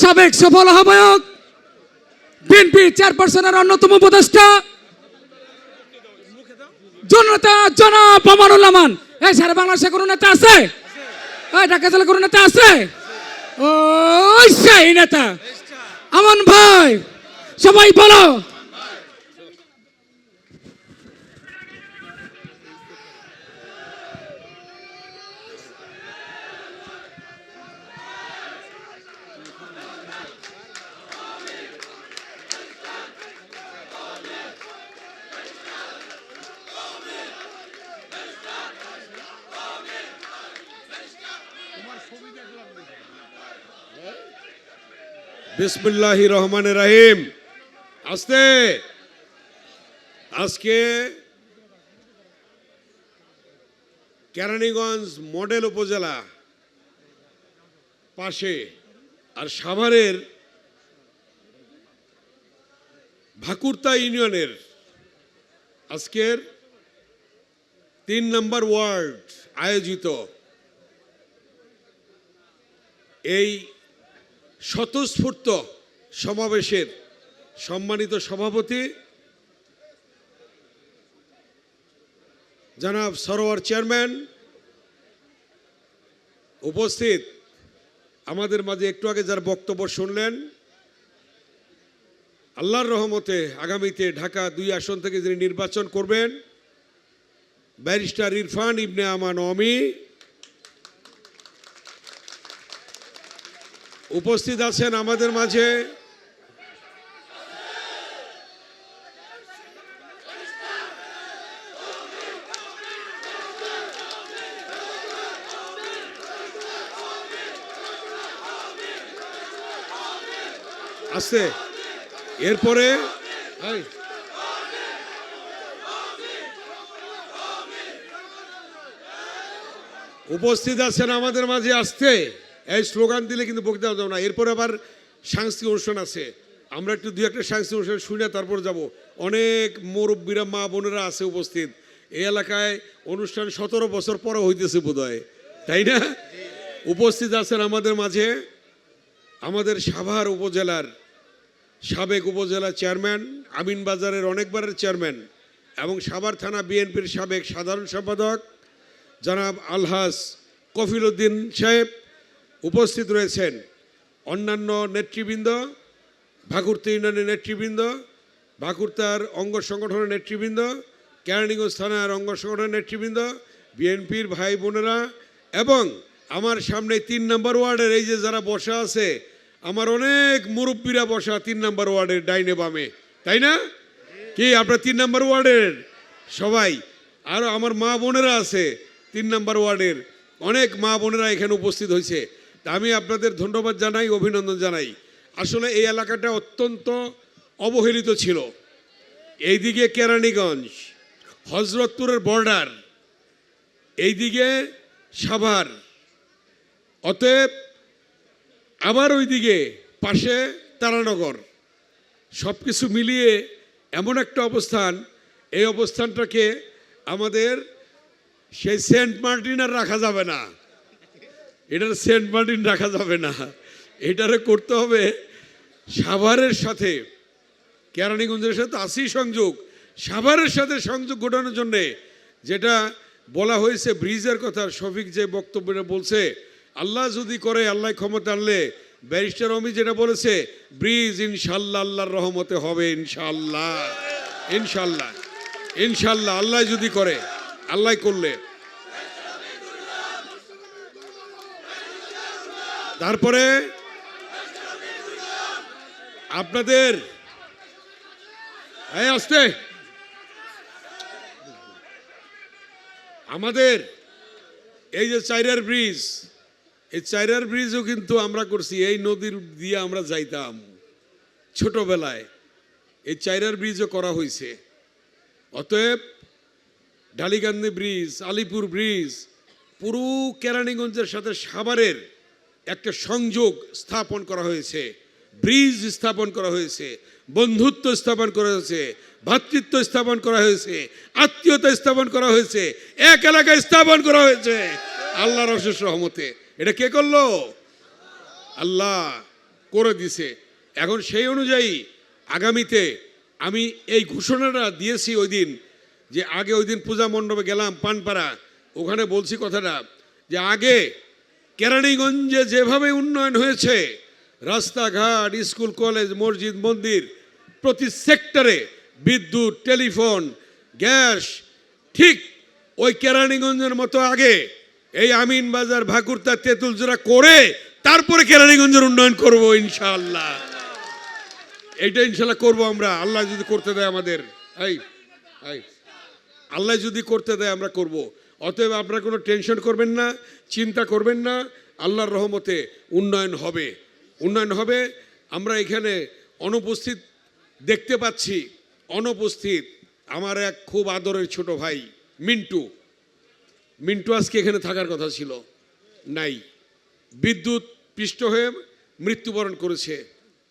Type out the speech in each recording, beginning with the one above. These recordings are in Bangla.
সাবেক সফল আহ্বায়ক, বিএনপি চেয়ারপারসনের অন্যতম উপদেষ্টা, জনতা জনাব আমানুল আমান। এই সারা বাংলাদেশে কোনো নেতা আছে? এই, ঢাকা জেলা কোনো নেতা আছে? ও নেতা। আমান ভাই, সবাই বলো। বিসমুল্লাহ রহমান রাহিম আস্তে। আজকে কেরানীগঞ্জ মডেল উপজেলা পাশে আর সাভারের ভাকুরতা ইউনিয়নের আজকের তিন নম্বর ওয়ার্ড আয়োজিত এই স্বতঃস্ফূর্ত সমাবেশের সম্মানিত সভাপতি জনাব সরোয়ার চেয়ারম্যান উপস্থিত। আমাদের মাঝে একটু আগে যার বক্তব্য শুনলেন, আল্লাহর রহমতে আগামীতে ঢাকা দুই আসন থেকে যিনি নির্বাচন করবেন, ব্যারিস্টার ইরফান ইবনে আমান অমি উপস্থিত আছেন আমাদের মাঝে। আসতে। এরপরে উপস্থিত আছেন আমাদের মাঝে আসতে। এই স্লোগান দিলে কিন্তু বক্তৃতা দেবো না। এরপর আবার সাংস্কৃতিক অনুষ্ঠান আছে। আমরা একটু দু একটা সাংস্কৃতিক অনুষ্ঠান শুনে তারপর যাব। অনেক মুরব্বীরা, মা বোনেরা আছে উপস্থিত। এই এলাকায় অনুষ্ঠান সতেরো বছর পরে হইতেছে বোধহয়। তাই না? উপস্থিত আছেন আমাদের মাঝে আমাদের সাভার উপজেলার সাবেক উপজেলা চেয়ারম্যান, আমিন বাজারের অনেকবারের চেয়ারম্যান এবং সাভার থানা বিএনপির সাবেক সাধারণ সম্পাদক জনাব আলহাস কফিল উদ্দিন সাহেব। উপস্থিত রয়েছেন অন্যান্য নেতৃবৃন্দ, ভাকুর্তা ইউনিয়নের নেতৃবৃন্দ, ভাকুর্তার অঙ্গ সংগঠনের নেতৃবৃন্দ, কেরানীগঞ্জ থানার অঙ্গ সংগঠনের নেতৃবৃন্দ, বিএনপির ভাই বোনেরা এবং আমার সামনে তিন নম্বর ওয়ার্ডের এই যে যারা বসা আছে, আমার অনেক মুরব্বীরা বসা তিন নম্বর ওয়ার্ডের ডাইনে বামে। তাই না? কি, আপনার তিন নম্বর ওয়ার্ডের? সবাই। আরও আমার মা বোনেরা আছে তিন নম্বর ওয়ার্ডের। অনেক মা বোনেরা এখানে উপস্থিত হয়েছে। আমি আপনাদের ধন্যবাদ জানাই, অভিনন্দন জানাই। আসলে এই এলাকাটা অত্যন্ত অবহেলিত ছিল। এইদিকে কেরানীগঞ্জ, হজরতপুরের বর্ডার, এইদিকে সাভার। অতএব আবার ওইদিকে পাশে তারানগর। সব কিছু মিলিয়ে এমন একটা অবস্থান, এই অবস্থানটাকে আমাদের সেই সেন্ট মার্টিন আর রাখা যাবে না। এটার সেন্ট মার্টিন রাখা যাবে না। এটারে করতে হবে সাভারের সাথে, কেরানীগঞ্জের সাথে আসি সংযোগ, সাভারের সাথে সংযোগ ঘটানোর জন্যে যেটা বলা হয়েছে ব্রিজের কথা, শফিক যে বক্তব্যটা বলছে, আল্লাহ যদি করে, আল্লাহ ক্ষমতা আনলে, ব্যারিস্টার অমি যেটা বলেছে, ব্রিজ ইনশাল্লাহ আল্লাহর রহমতে হবে ইনশাল্লাহ। ইনশাল্লাহ। ইনশাল্লাহ আল্লাহ যদি করে, আল্লাহ করলে। তারপরে আপনাদের আসতে। আমাদের এই যে চাইরার ব্রিজ, এই চাইরার ব্রিজও কিন্তু আমরা করছি, এই নদীর দিয়ে আমরা যাইতাম ছোটবেলায়। এই চাইরার ব্রিজও করা হয়েছে অতএব ডালিকান্দি ব্রিজ, আলিপুর ব্রিজ, পুরো কেরানীগঞ্জের সাথে সাভারের একটা সংযোগ স্থাপন করা হয়েছে, ব্রিজ স্থাপন করা হয়েছে, বন্ধুত্ব স্থাপন করা হয়েছে ভ্রাতৃত্ব স্থাপন করা হয়েছে, আত্মীয়তা স্থাপন করা হয়েছে, এক এলাকায় স্থাপন করা হয়েছে। আল্লাহর অশেষ রহমতে। এটা কে করল? আল্লাহ করে দিছে। এখন সেই অনুযায়ী আগামীতে আমি এই ঘোষণাটা দিয়েছি ওই দিন, যে আগে ওই দিন পূজা মণ্ডপে গেলাম পানপাড়া, ওখানে বলছি কথাটা, যে আগে কেরানীগঞ্জে যেভাবে উন্নয়ন হয়েছে, রাস্তাঘাট, স্কুল, কলেজ, মসজিদ, মন্দির, প্রতি সেক্টরে বিদ্যুৎ, টেলিফোন, গ্যাস, ঠিক ওই কেরানীগঞ্জের মতো আগে এই আমিন বাজার, ভাকুরতা, তেঁতুলজোড়া করে তারপরে কেরানীগঞ্জের উন্নয়ন করব ইনশাআল্লাহ। এইটা ইনশাল্লাহ করব আমরা। আল্লাহ যদি করতে দেয় আমাদের এই, আল্লাহ যদি করতে দেয় আমরা করব। অতএব আপনারা কোনো টেনশন করবেন না, চিন্তা করবেন না, আল্লাহর রহমতে উন্নয়ন হবে। উন্নয়ন হবে, আমরা এখানে অনুপস্থিত দেখতে পাচ্ছি, অনুপস্থিত আমার এক খুব আদরের ছোট ভাই, মিন্টু। মিন্টু আজকে এখানে থাকার কথা ছিল, নাই। বিদ্যুৎ পৃষ্ঠ হয়ে মৃত্যুবরণ করেছে।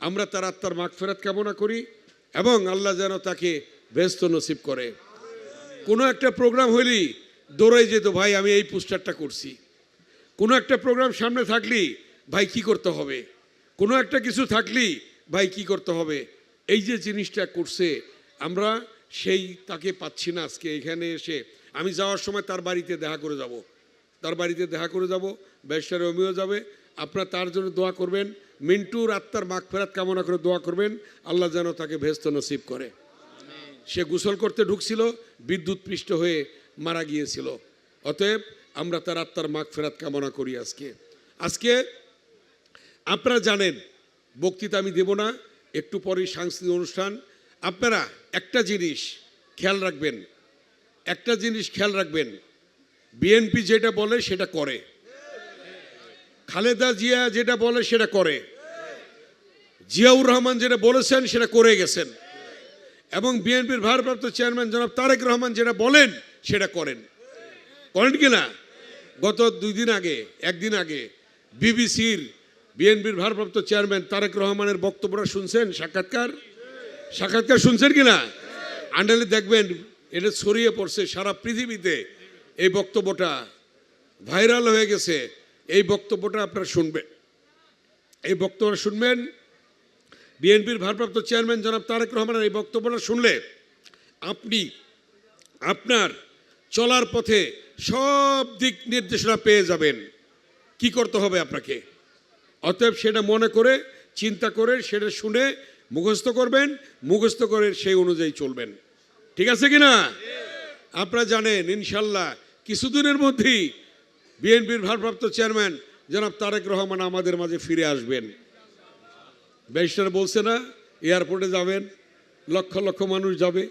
আমরা তার আত্মার মাগফেরাত কামনা করি এবং আল্লাহ যেন তাকে ব্যস্ত নসিব করে। কোনো একটা প্রোগ্রাম হইলি দৌড়াই যেত, ভাই, আমি এই পোস্টারটা করছি। কোনো একটা প্রোগ্রাম সামনে থাকলি, ভাই, কি করতে হবে? কোনো একটা কিছু থাকলি, ভাই, কি করতে হবে? এই যে জিনিসটা করছে, আমরা সেই তাকে পাচ্ছি না আজকে এখানে এসে। আমি যাওয়ার সময় তার বাড়িতে দেখা করে যাব। তার বাড়িতে দেখা করে যাব ব্যবসার রমিও যাবে। আপনারা তার জন্য দোয়া করবেন। মিন্টুর আত্মার মাগ ফেরাত কামনা করে দোয়া করবেন। আল্লাহ যেন তাকে ভেস্ত নসিব করে। সে গোসল করতে ঢুকছিল বিদ্যুৎ পৃষ্ঠ হয়ে মারা গিয়েছিল। অতএব আমরা তার আত্মার মাগ ফেরাত কামনা করি আজকে। আজকে আপনারা জানেন, বক্তৃতা আমি দেব না, একটু পরেই সাংস্কৃতিক অনুষ্ঠান। আপনারা একটা জিনিস খেয়াল রাখবেন, একটা জিনিস খেয়াল রাখবেন, বিএনপি যেটা বলে সেটা করে। খালেদা জিয়া যেটা বলে সেটা করে। জিয়াউর রহমান যেটা বলেছেন সেটা করে গেছেন। এবং বিএনপির ভারপ্রাপ্ত চেয়ারম্যান জনাব তারেক রহমান যেটা বলেন সেটা করেন। করেন কি না? গত দুই দিন আগে, একদিন আগে বিবিসির বিএনপির ভারপ্রাপ্ত চেয়ারম্যান তারেক রহমানের বক্তব্যটা শুনছেন? সাক্ষাৎকার? সাক্ষাৎকার শুনছেন কি না? আন্ডালে দেখবেন, এটা ছড়িয়ে পড়ছে সারা পৃথিবীতে। এই বক্তব্যটা ভাইরাল হয়ে গেছে। এই বক্তব্যটা আপনারা শুনবেন। এই বক্তব্যটা শুনবেন, বিএনপির ভারপ্রাপ্ত চেয়ারম্যান জনাব তারেক রহমানের এই বক্তব্যটা শুনলে আপনি, আপনার চলার পথে সব দিক নির্দেশনা পেয়ে যাবেন। কি করতে হবে আপনাকে? অতএব সেটা মনে করে, চিন্তা করে, সেটা শুনে মুখস্থ করবেন, মুখস্থ করে সেই অনুযায়ী চলবেন। ঠিক আছে কি না আপনারা জানেন, ইনশাল্লাহ, কিছুদিনের মধ্যেই বিএনপির ভারপ্রাপ্ত চেয়ারম্যান জনাব তারেক রহমান আমাদের মাঝে ফিরে আসবেন। ব্যারিস্টার বলছে না, এয়ারপোর্টে যাবেন, লক্ষ লক্ষ মানুষ যাবে,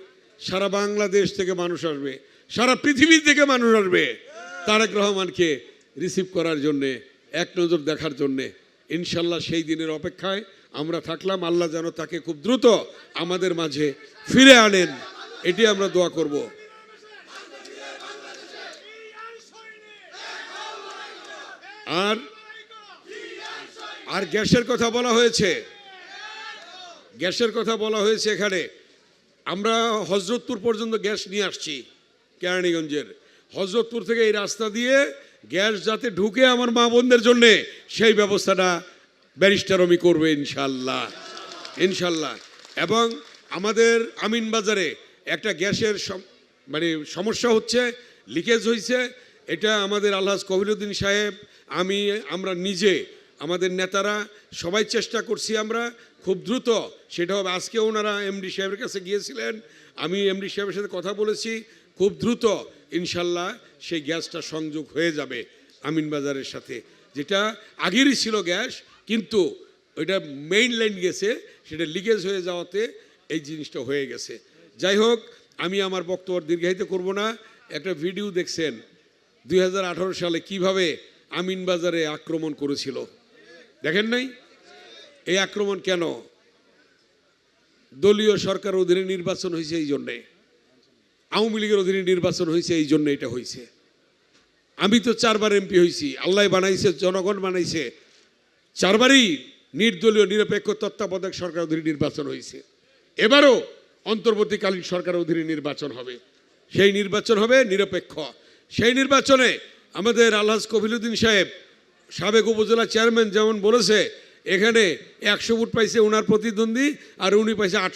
সারা বাংলাদেশ থেকে মানুষ আসবে। সারা পৃথিবী থেকে মানুষ আসবে। তারেক রহমানকে রিসিভ করার জন্যে, এক নজর দেখার জন্যে, ইনশাল্লাহ সেই দিনের অপেক্ষায় আমরা থাকলাম। আল্লাহ যেন তাকে খুব দ্রুত আমাদের মাঝে ফিরে আনেন। এটি আমরা দোয়া করব। আর আর গ্যাসের কথা বলা হয়েছে। গ্যাসের কথা বলা হয়েছে এখানে। আমরা হজরতপুর পর্যন্ত গ্যাস নিয়ে আসছি। কেরানীগঞ্জের। হজরতপুর থেকে এই রাস্তা দিয়ে গ্যাস যাতে ঢুকে আমার মা বোনদের জন্যে, সেই ব্যবস্থাটা ব্যারিস্টার আমি করবে ইনশাল্লাহ। ইনশাল্লাহ। এবং আমাদের আমিন বাজারে একটা গ্যাসের মানে সমস্যা হচ্ছে, লিকেজ হয়েছে এটা আমাদের আল্লাহ কবিরুদ্দিন সাহেব, আমি, আমরা নিজে, আমাদের নেতারা সবাই চেষ্টা করছি আমরা, খুব দ্রুত, সেটা হবে আজকে ওনারা এমডি সাহেবের কাছে গিয়েছিলেন আমি এমডি সাহেবের সাথে কথা বলেছি, খুব দ্রুত ইনশাল্লাহ সেই গ্যাসটা সংযোগ হয়ে যাবে আমিন বাজারের সাথে। যেটা আগেরই ছিল গ্যাস, কিন্তু ওইটা মেইন লাইন গেছে, সেটা লিকেজ হয়ে যাওয়াতে এই জিনিসটা হয়ে গেছে। যাই হোক, আমি আমার বক্তব্য দীর্ঘায়িত করব না। একটা ভিডিও দেখছেন, দুই হাজার আঠারো সালে কীভাবে আমিন বাজারে আক্রমণ করেছিল। দেখেন নাই? এই আক্রমণ কেন? দলীয় সরকার অধীনে নির্বাচন হয়েছে এই জন্যে। আওয়ামী লীগের অধীনে নির্বাচন হয়েছে, এই জন্য এটা হয়েছে। আমি তো চারবার এমপি হয়েছি, আল্লাহ বানাইছে, জনগণ বানাইছে। চারবারই নির্দলীয়, নিরপেক্ষ তত্ত্বাবধায়ক সরকার অধীনে নির্বাচন হয়েছে। এবারও অন্তর্বর্তীকালীন সরকার অধীনে নির্বাচন হবে। সেই নির্বাচন হবে নিরপেক্ষ। সেই নির্বাচনে আমাদের আলহাজ কবিলুদ্দিন সাহেব, সাবেক উপজেলা চেয়ারম্যান যেমন বলেছে এখানে একশো ভোট পাইছে ওনার প্রতিদ্বন্দ্বী আর উনি পাইছে আটশো